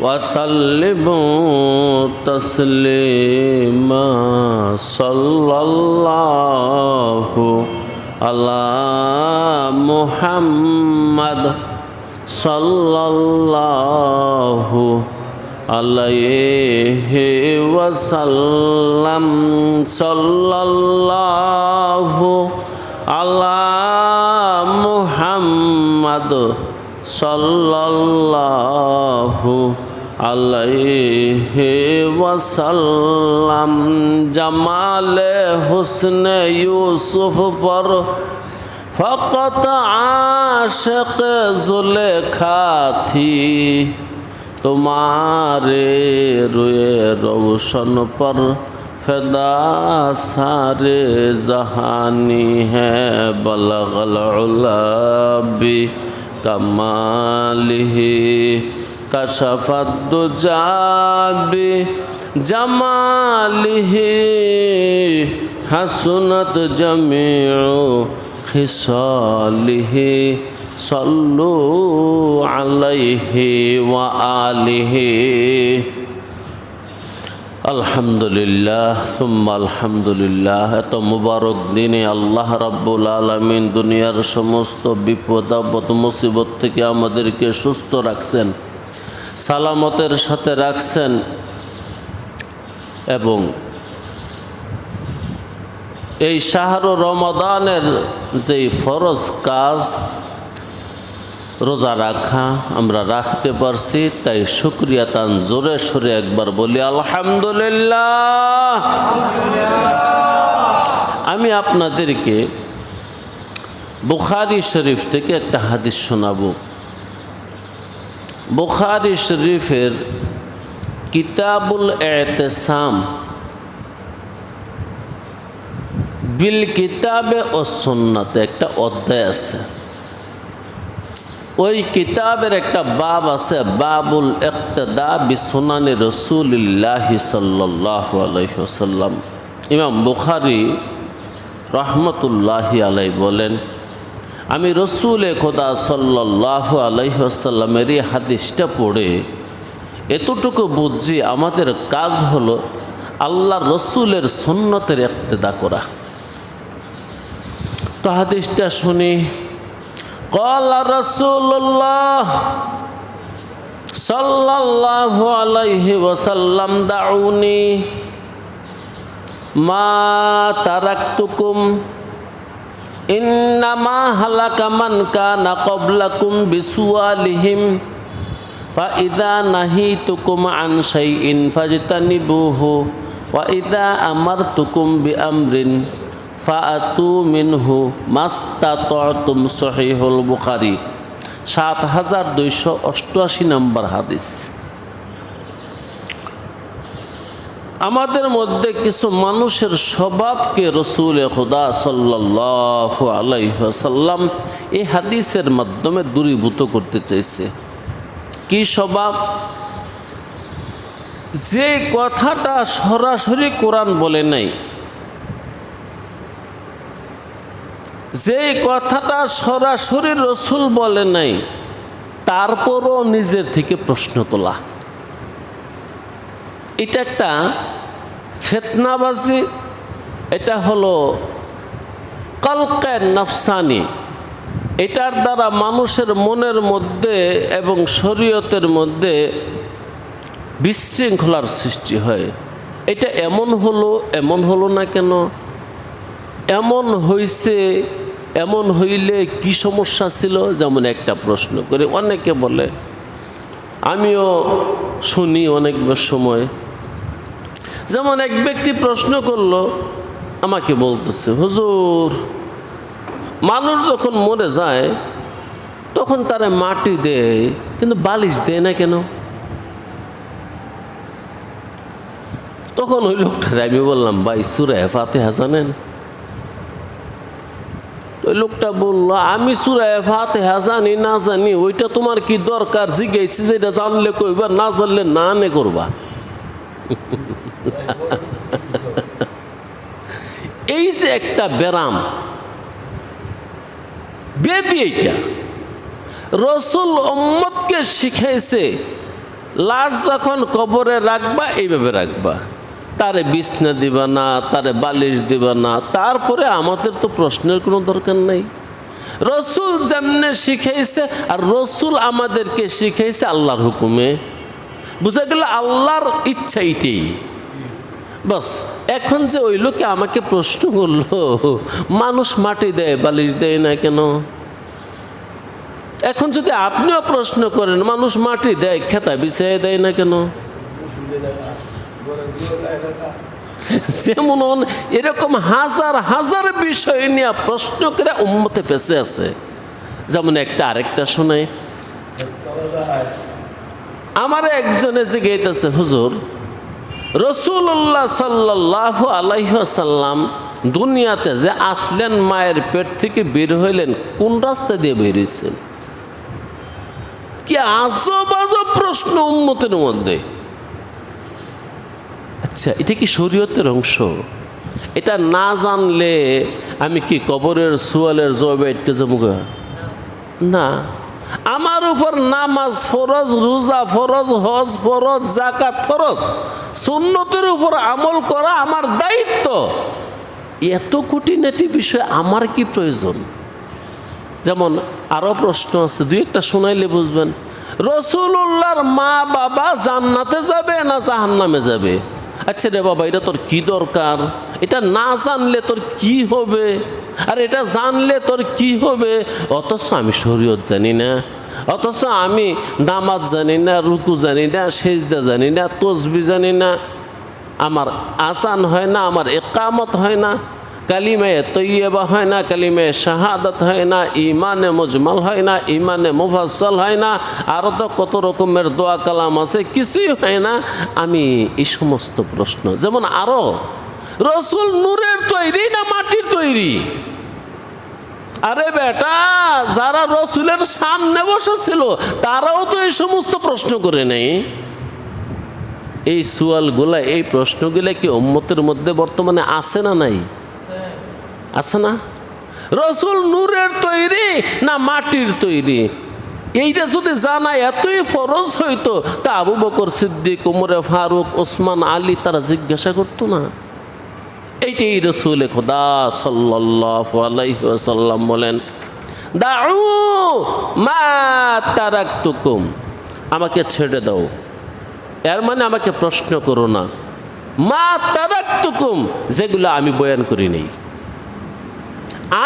وسلموا تسليما صلى الله على محمد صلى الله عليه وسلم صلى الله على محمد صلى الله عليه وسلم جمال حسن یوسف پر فقط عاشق زلیخا تھی তোমারে রুয়ে রোশন পর ফেদা সারে জাহানি হ্যাঁ বলগলি কমালিহি কশফত যাবি জমালিহি হাসুনত জমিও খিসালিহি সল্লু আলাইহি ওয়া আলিহি। আলহামদুলিল্লাহ, সুম্মা আলহামদুলিল্লাহ। এত মুবারক দিনে আল্লাহ রাব্বুল আলমিন দুনিয়ার সমস্ত বিপদ, আপদ, মুসিবত থেকে আমাদেরকে সুস্থ রাখছেন, সালামতের সাথে রাখছেন এবং এই শাহর রমাদানের যেই ফরজ কাজ রোজা রাখা আমরা রাখতে পারছি, তাই শুক্রিয়া তান জোরে সরে একবার বলি, আলহামদুলিল্লাহ। আমি আপনাদেরকে বুখারি শরীফ থেকে একটা হাদিস শোনাবো। বুখারি শরীফের কিতাবুল এতেসাম বিল কিতাবে ও সুন্নাতে একটা অধ্যায় আছে। ওই কিতাবের একটা বাব আছে, বাবুল ইক্তদা বিসুনানি রসুলিল্লাহ সাল্লাহ আলহ্লাম ইমাম বুখারি রহমতুল্লাহি আলাই বলেন, আমি রসুল খোদা সাল্লাহ আলহ্লামের এই হাদিসটা পড়ে, এতটুকু বুঝছি আমাদের কাজ হলো আল্লাহ রসুলের সন্ন্যতের ইক্তদা করা। তো হাদিসটা শুনি قال رسول الله صلى الله عليه وسلم دعوني ما تركتكم إنما هلك من كان قبلكم بسؤالهم فإذا نهيتكم عن شيء فاجتنبوه وإذا أمرتكم بأمر ফাতু মিনহু মাস্তাতুম সহিহুল বুখারি। সাত হাজার দুইশো অষ্টআশি নম্বর হাদিস। আমাদের মধ্যে কিছু মানুষের স্বভাবকে রসুল খুদা সাল্লাহ আলাইসাল্লাম এই হাদিসের মাধ্যমে দূরীভূত করতে চাইছে। কি স্বভাব? যে কথাটা সরাসরি কোরআন বলে নাই যে কথাটা সরাসরি রসুল বলে নাই, তারপরও নিজের থেকে প্রশ্ন তোলা। এটা একটা ফেতনাবাজি, এটা হলো কলকায় নফসানি। এটার দ্বারা মানুষের মনের মধ্যে এবং শরীয়তের মধ্যে বিশৃঙ্খলার সৃষ্টি হয়। এটা এমন হলো এমন হলো না কেন? এমন হইছে এমন হইলে কি সমস্যা ছিল? যেমন একটা প্রশ্ন করে অনেকে বলে, আমিও শুনি অনেক সময়। যেমন এক ব্যক্তি প্রশ্ন করল, আমাকে বলতেছে, হুজুর, মানুষ যখন মরে যায়, তখন তারা মাটি দেয়, কিন্তু বালিশ দেয় না কেন? তখন ওই লোকটারে আমি বললাম, ভাই, সুরে ফাতেহা জানেন? ওই লোকটা বলল, আমি সুরায় ফাতেহা জানি না জানি, ওইটা তোমার কি দরকার? জিজ্ঞেসি যেটা জানলে কইবা, না জানলে না নে করবা। এই যে একটা ব্যারাম বেদি এইটা। রসুল ওম্মদকে শিখাইছে, লাশ যখন কবরে রাখবা, এইভাবে রাখবা। তারে বিছনা দিবা না, তারে বালিশ দিবা না। তারপরে আমাদের তো প্রশ্নের কোনো দরকার নাই। রসুল যেমনে শিখাইছে আর রসুল আমাদেরকে শিখাইছে আল্লাহর হুকুমে। বুঝা গেল আল্লাহর ইচ্ছা এটাই। বাস, এখন যে ওই লোকে আমাকে প্রশ্ন করল, মানুষ মাটি দেয়, বালিশ দেয় না কেন? এখন যদি আপনিও প্রশ্ন করেন, মানুষ মাটি দেয় খেতা বিছিয়ে দেয় না কেন? যেমন এরকম হাজার হাজার বিষয় নিয়ে প্রশ্ন করে উম্মতে পেছে আছে। যেমন একটা আরেকটা শোনায় আমার একজনে যে গেইতেছে হুজুর, রসুল্লাহ সাল্লাহ আলাইসাল্লাম দুনিয়াতে যে আসলেন মায়ের পেট থেকে বের হইলেন, কোন রাস্তা দিয়ে বেরিয়েছেন কি আজব আজব প্রশ্ন উন্মতের মধ্যে। আচ্ছা এটা কি শরীয়তের অংশ? এটা না জানলে আমি কি কবরের সুয়ালের জবাবে এটকে জমুগা না। আমার উপর নামাজ ফরজ, রোজা ফরজ, হজ ফরজ জাকাত ফরজ, সুন্নতের উপর আমল করা আমার দায়িত্ব। এত খুঁটিনাটি বিষয় আমার কি প্রয়োজন? যেমন আরও প্রশ্ন আছে, দুই একটা শোনাইলে বুঝবেন। রসুল্লাহর মা বাবা জান্নাতে যাবে না জাহান্নামে যাবে? আচ্ছা রে বাবা, এটা তোর কি দরকার? এটা না জানলে তোর কি হবে? আর এটা জানলে তোর কি হবে? অথচ আমি শরীয়ত জানি না, অথচ আমি নামাজ জানি না, রুকু জানি না, সেজদা জানি না, তসবি জানি না। আমার আসান হয় না, আমার একামত হয় না। কালিমায় তৈয়বা হয় না কালিমায় শাহাদত হয় না ইমানে মজমাল হয় না ইমানে মুফাসল হয় না আরও তো কত রকমের দোয়া কালাম আছে, কিছুই হয় না। আমি এই সমস্ত প্রশ্ন, যেমন আরও রসুল নূরের তৈরি না মাটির তৈরি? আরে বেটা, যারা রসুলের সামনে বসেছিল, তারাও তো এই সমস্ত প্রশ্ন করে নেই। এই সুয়ালগুলা এই প্রশ্নগুলা কি উম্মতের মধ্যে বর্তমানে আছে না নাই? আছে না? রসুল নূরের তৈরি না মাটির তৈরি? এইটা যদি জানা এতই ফরজ হইতো, তা আবু বকর সিদ্দিক, উমরে ফারুক ওসমান আলী তারা জিজ্ঞাসা করতো না? এইটাই রসুল খোদা সাল্লাম বলেন, দাউ মা তারাকতুকুম। আমাকে ছেড়ে দাও। এর মানে আমাকে প্রশ্ন করো না। মা তারাকতুকুম, যেগুলো আমি বয়ান করি নেই।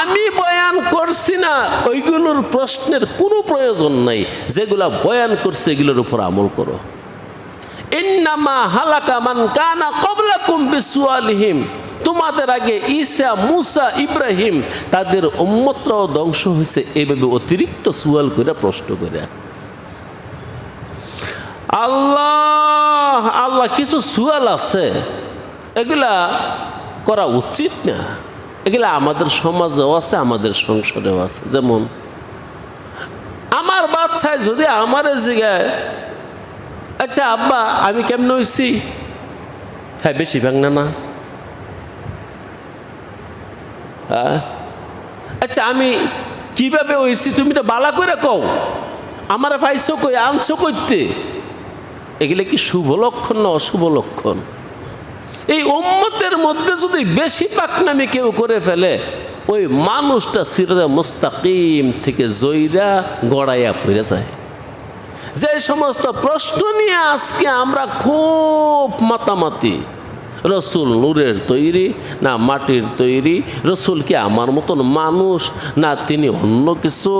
আমি বয়ান করছি না, ওইগুলোর প্রশ্নের কোনো প্রয়োজন নাই। যেগুলা বয়ান করছে, এগুলোর উপর আমল করো। ইন্নামা হালাকা মান কানা কবলাকুম বিসুয়ালিহিম তোমাদের আগে ঈসা, মুসা, ইব্রাহিম, তাদের উম্মতরাও ধ্বংস হয়েছে এইভাবে অতিরিক্ত সুয়াল করে প্রশ্ন করে আল্লাহ আল্লাহ কিছু সুয়াল আছে, এগুলা করা উচিত না। এগুলা আমাদের সমাজেও আছে, আমাদের সংসারেও আছে। যেমন, আমার বাচ্চায় যদি আমার জিগায় আচ্ছা আব্বা, আমি কেমন হয়েছি হ্যাঁ বেশি ভাঙ না হ্যাঁ? আচ্ছা আমি কীভাবে হয়েছি তুমি তো বালা করে কও। আমার পাইছো কই, আনছো করতে এগুলো কি শুভ লক্ষণ না অশুভ লক্ষণ? এই উম্মতের মধ্যে যদি বেশি পাকনামি কেউ করে ফেলে, ওই মানুষটা সিরা মুস্তাকিম থেকে জয়রা গড়াইয়া পড়ে যায়। যে সমস্ত প্রশ্ন নিয়ে আজকে আমরা খুব মাতামাতি, রসুল নূরের তৈরি না মাটির তৈরি, রসুল কি আমার মতন মানুষ না তিনি অন্য কিছু?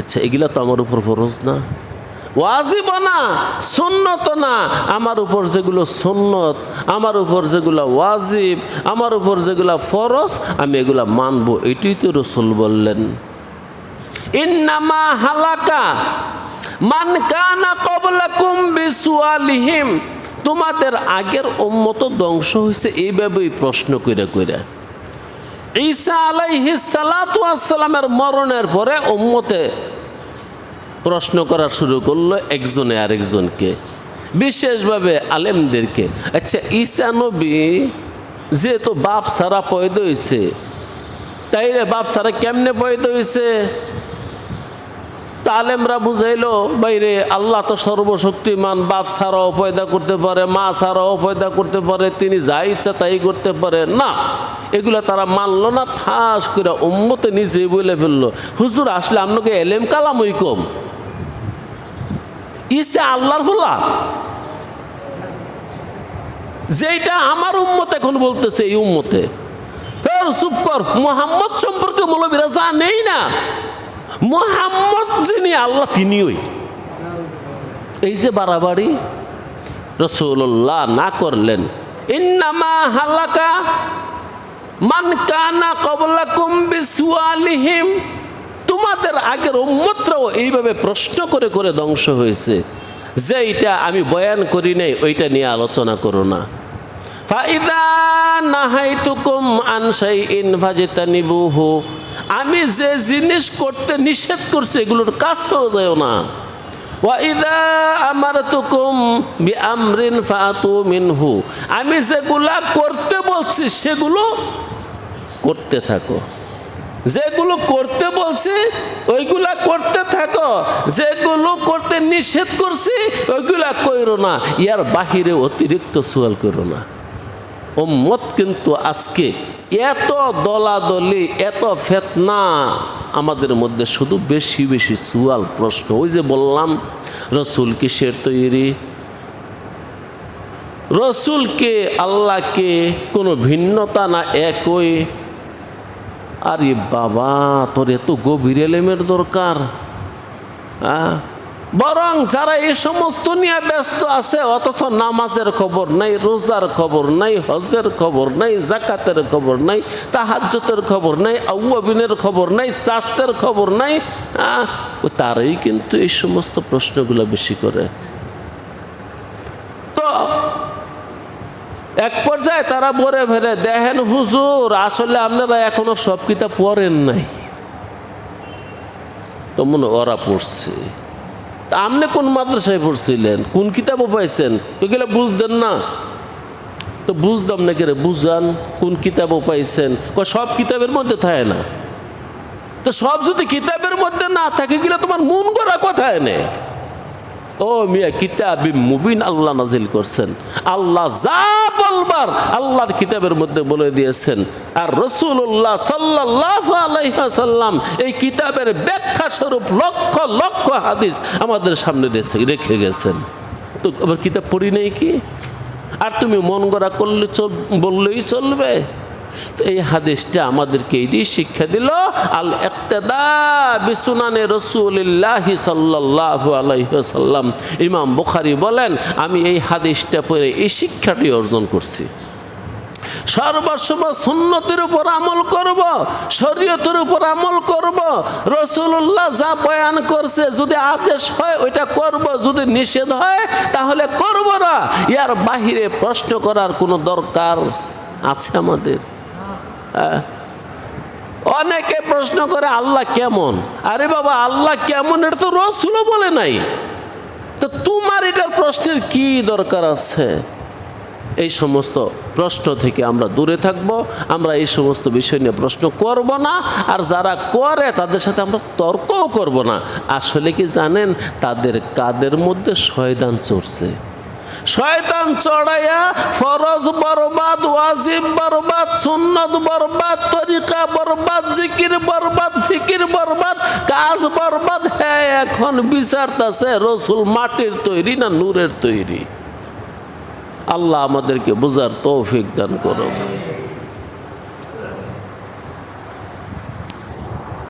আচ্ছা এগুলা তো আমার উপর ফরজ না। ওয়াজিব না, সুন্নত না। আমার উপর যেগুলো সুন্নত, আমার উপর যেগুলো ওয়াজিব, আমার উপর যেগুলো ফরজ, আমি এগুলা মানব। এটাই তো রসুল বললেন। ইন্নামা হালাকা মান কানা কবলাকুম বিসুয়ালিহিম। তোমাদের আগের উম্মত ধ্বংস হয়েছে, এইভাবেই প্রশ্ন কইরা কইরা ঈসা আলাইহিস সালাতু আসসালামের মরণের পরে উম্মতে প্রশ্ন করা শুরু করল একজনে আরেকজনকে। বিশেষভাবে আলেমদেরকে আচ্ছা ঈসা নবী যেহেতু বাপ সারা পয়দা হয়েছে তাইলে বাপ সারা কেমনে পয়দা হয়েছে তালেমরা বুঝাইলো, বাইরে আল্লাহ তো সর্বশক্তিমান, বাপ ছাড়াও পয়দা করতে পারে, মা ছাড়াও পয়দা করতে পারে, তিনি যা ইচ্ছা তাই করতে পারে। না, এগুলো তারা মানলো না, ঠাস করে উম্মতে নিজেই বলে ফেলল, হুজুর, আসলে আপনাকে এলেম কালাম ওই কম। ইসে আল্লাহর বলা যেটা আমার উম্মত এখন বলতেছে এই উম্মতে। তোর চুপ কর, মোহাম্মদ সম্পর্কে মৌলবীরা যা নেই না। মোহাম্মদ যিনি, আল্লাহ তিনি ওই এই যে বাড়াবাড়ি রসুল্লাহ না করলেন। ইন্নামা হালাকা মান কানা কবলাকুম বিসুয়ালিহিম তোমাদের আগের উম্মতরাও এইভাবে প্রশ্ন করে করে ধ্বংস হয়েছে। যে এইটা আমি বয়ান করি নাই, ওইটা নিয়ে আলোচনা করো না। আমি যে জিনিস করতে নিষেধ করছি, এগুলোর কাছেও যাও না। ফাতু মিনহু। আমি যেগুলা করতে বলছি, সেগুলো করতে থাকো। যেগুলো করতে বলছি, ওইগুলা করতে থাকো। যেগুলো করতে নিষেধ করছি, ওইগুলা কইরো না। ইয়ার বাহিরে অতিরিক্ত সোয়াল করো না। উম্মত কিন্তু আজকে এত দলাদলি, এত ফেতনা আমাদের মধ্যে শুধু বেশি বেশি সুয়াল প্রশ্ন। ওই যে বললাম, রসুল কিসের তৈরি? রসুলকে, আল্লাহকে কোনো ভিন্নতা না একই। আরে বাবা, তোর এত গভীর এলেমের দরকার বরং যারা এই সমস্ত নিয়ে ব্যস্ত আছে, অথচ নামাজের খবর নাই, রোজার খবর নাই, হজের খবর নাই জাকাতের খবর নাই তাহাজ্যতের খবর নাই, আউয়াবিনের খবর নাই, চাষের খবর নাই তারাই কিন্তু এই সমস্ত প্রশ্নগুলো বেশি করে। তো, এক তারা বলে ফেলে। দেখেন হুজুর, আসলে আপনারা এখনও সব কিতাব পড়েন নাই। তো ওরা পড়ছে। আপনি কোন মাদ্রাসায় পড়ছিলেন? কোন কিতাবও পাইছেন? এগুলো বুঝতেন না। তো বুঝতাম না কে বুঝান কোন কিতাবও পাইছেন? সব কিতাবের মধ্যে থাকে না। তো সব যদি কিতাবের মধ্যে না থাকে গেলে তোমার মন করা কোথায় নেই ও মিয়া, কিতাবি মুবিন আল্লাহ নাজিল করছেন। আল্লাহ যা বলবার আল্লাহর কিতাবের মধ্যে বলে দিয়েছেন। আর রসুল্লাহ সাল্লাহ আলাইসাল্লাম এই কিতাবের ব্যাখ্যা স্বরূপ লক্ষ লক্ষ হাদিস আমাদের সামনে রেখে গেছেন। তো আবার কিতাব পড়ি নেই কি? আর তুমি মন গড়া করলে বললেই চলবে। এই হাদিসটা আমাদেরকে এটাই শিক্ষা দিল আল একতেদা বিসুনানে রসুলিল্লাহি সাল্লাল্লাহু আলাইহি সাল্লাম ইমাম বুখারি বলেন, আমি এই হাদিসটা পড়ে এই শিক্ষাটি অর্জন করছি। সর্বসময় সুন্নতির উপর আমল করব, শরীয়তের উপর আমল করব রসুল্লাহ যা বয়ান করছে যদি আদেশ হয় ওইটা করব, যদি নিষেধ হয় তাহলে করব না। ইয়ার বাহিরে প্রশ্ন করার কোনো দরকার আছে আমাদের। অনেকে প্রশ্ন করে, আল্লাহ কেমন? আরে বাবা, আল্লাহ কেমন? এটা তো রসুলও বলে নাই। তো তোমার এটার প্রশ্নের কি দরকার আছে? এই সমস্ত প্রশ্ন থেকে আমরা দূরে থাকব। আমরা এই সমস্ত বিষয় নিয়ে প্রশ্ন করব না। আর যারা করে, তাদের সাথে আমরা তর্কও করব না। আসলে কি জানেন, তাদের কাদের মধ্যে শয়তান চড়ছে? শয়তান চড়াইয়া ফরজ বরবাদ, ওয়াজিব বরবাদ, সুন্নত বরবাদ, তরিকা বরবাদ, জিকির বরবাদ, ফিকির বরবাদ, কাজ বরবাদ হ্যাঁ এখন বিচারতাছে রসুল মাটির তৈরি না নূরের তৈরি? আল্লাহ আমাদেরকে বোঝার তৌফিক দান করুক।